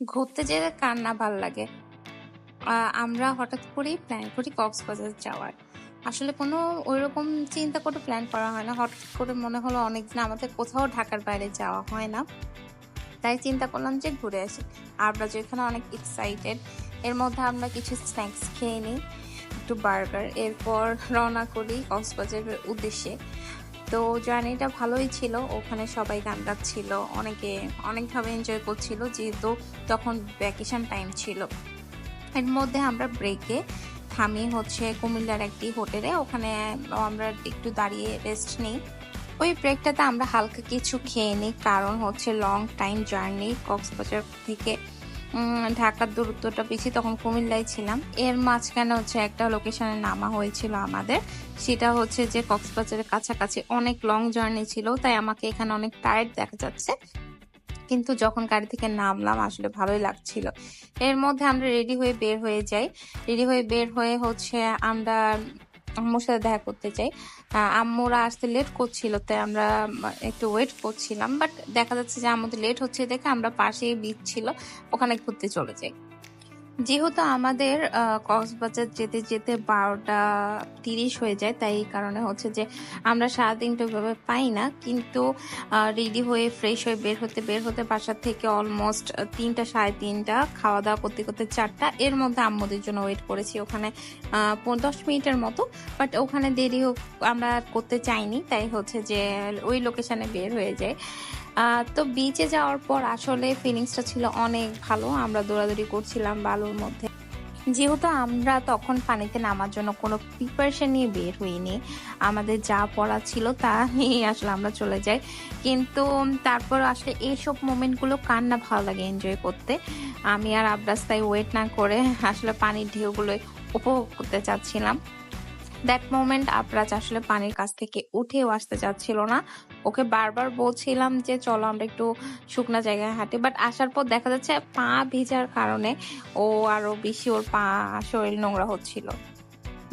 ঘুরতে যেতে কার না ভালো লাগে আমরা হঠাৎ করেই প্ল্যান করি কক্সবাজার যাওয়ার। আসলে কোনো ঐরকম চিন্তা করে প্ল্যান করা হয় না। হঠাৎ করে মনে হলো অনেকদিন আমাদের কোথাও ঢাকার বাইরে যাওয়া হয় না। তাই চিন্তা করলাম যে ঘুরে আসি। আমরা যেখানে অনেক এক্সাইটেড। এর মধ্যে আমরা কিছু স্ন্যাক্স খেয়ে নিই, একটু বার্গার। এরপর রওনা করি কক্সবাজারের উদ্দেশ্যে। তো জার্নিটা ভালোই ছিল। ওখানে সবাই গান গাচ্ছিল। অনেকে অনেকভাবে এনজয় করছিল যেহেতু তখন ভ্যাকেশন টাইম ছিল। এর মধ্যে আমরা ব্রেকে থামি হচ্ছে কুমিল্লার একটি হোটেলে। ওখানে আমরা একটু দাঁড়িয়ে রেস্ট নিই। ওই ব্রেকটাতে আমরা হালকা কিছু খেয়ে নিই। কারণ হচ্ছে লং টাইম জার্নি কক্সবাজার থেকে ঢাকার দূরত্বটা বেশি, তখন কুমিল্লায় ছিলাম। এর মাঝখানে হচ্ছে একটা লোকেশনে নামা হয়েছিল আমাদের। সেটা হচ্ছে যে কক্সবাজারের কাছাকাছি অনেক লং জার্নি ছিল। তাই আমাকে এখানে অনেক টায়ার্ড দেখা যাচ্ছে। কিন্তু যখন গাড়ি থেকে নামলাম, আসলে ভালোই লাগছিল। এর মধ্যে আমরা রেডি হয়ে বের হয়ে যাই। রেডি হয়ে বের হয়ে হচ্ছে আমরা আম্মুর সাথে দেখা করতে চাই আম্মুরা আসতে লেট করছিল, তাই আমরা একটু ওয়েট করছিলাম। বাট দেখা যাচ্ছে যে আমাদের লেট হচ্ছে দেখে আমরা পাশে বিচ ছিল, ওখানে ঘুরতে চলে যাই। যেহেতু আমাদের কক্সবাজার যেতে, যেতে ১২টা ৩০ হয়ে যায়। তাই কারণে হচ্ছে যে আমরা সারাদিনটা ওইভাবে পাই না। কিন্তু রেডি হয়ে ফ্রেশ হয়ে বের হতে, বের হতে বাসার থেকে অলমোস্ট আ ৩টা ৩:৩০ খাওয়া-দাওয়া করতে, করতে চারটা এর মধ্যে আম্মুদের জন্য ওয়েট করেছি ওখানে দশ মিনিটের মতো। বাট ওখানে দেরি হোক আমরা করতে চাইনি। তাই হচ্ছে যে ওই লোকেশানে বের হয়ে যাই। তো বিচে যাওয়ার পর আসলে ফিলিংসটা ছিল অনেক ভালো। আমরা দৌড়াদৌড়ি করছিলাম বালুর মধ্যে। যেহেতু আমরা তখন পানিতে নামার জন্য কোনো প্রিপারেশন নিয়ে বের হইনি। আমাদের যা পড়া ছিল তা নিয়ে আসলে আমরা চলে যাই। কিন্তু তারপর আসলে এইসব মোমেন্টগুলো কার না ভালো লাগে এনজয় করতে। আমি আর আবরাজ তাই ওয়েট না করে আসলে পানির ঢেউগুলোই উপভোগ করতে চাচ্ছিলাম। দ্যাট মোমেন্ট আবরাজ আসলে পানির কাছ থেকে উঠেও আসতে চাচ্ছিল না। ওকে বারবার বলছিলাম যে চলো আমরা একটু শুকনা জায়গায় হাঁটি। বাট আসার পর দেখা যাচ্ছে পা ভিজার কারণে ও আরও বেশি ওর পা শরীর নোংরা হচ্ছিল।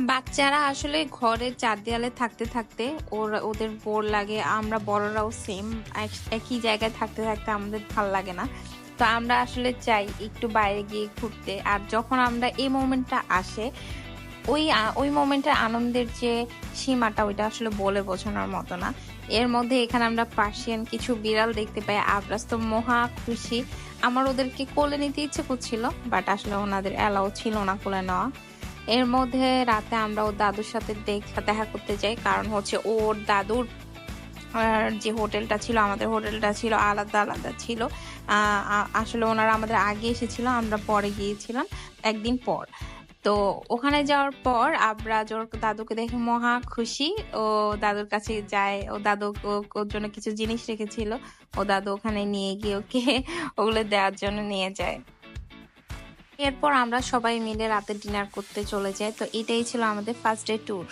বাচ্চারা আসলে ঘরের চার দেয়ালে থাকতে, থাকতে ওরা ওদের বোর লাগে। আমরা বড়রাও সেম এক একই জায়গায় থাকতে, থাকতে আমাদের ভালো লাগে না। তো আমরা আসলে চাই একটু বাইরে গিয়ে ঘুরতে। আর যখন আমরা এই মোমেন্টটা আসে ওই ওই মোমেন্টের আনন্দের যে সীমাটা ওইটা আসলে বলে বোঝানোর মতো না। এর মধ্যে এখানে আমরা পার্সিয়ান কিছু বিড়াল দেখতে পাই। আবরাজ তো মহা খুশি। আমার ওদেরকে কোলে নিতে ইচ্ছে করছিল। বাট আসলে ওনাদের অ্যালাও ছিল না কোলে নেওয়া। এর মধ্যে রাতে আমরা ওর দাদুর সাথে দেখ দেখা করতে যাই। কারণ হচ্ছে ওর দাদুর যে হোটেলটা ছিল আমাদের হোটেলটা ছিল আলাদা, আলাদা ছিল। আসলে ওনারা আমাদের আগে এসেছিল। আমরা পরে গিয়েছিলাম একদিন পর। তো ওখানে যাওয়ার পর আবরাজ ওর দাদুকে দেখে মহা খুশি। ও দাদুর কাছে যায়। ও দাদু ওর জন্য কিছু জিনিস রেখেছিল। ও দাদু ওখানে নিয়ে গিয়ে ওকে ওগুলো দেওয়ার জন্য নিয়ে যায়। এরপর আমরা সবাই মিলে রাতে ডিনার করতে চলে যাই। তো এটাই ছিল আমাদের ফার্স্ট ডে ট্যুর।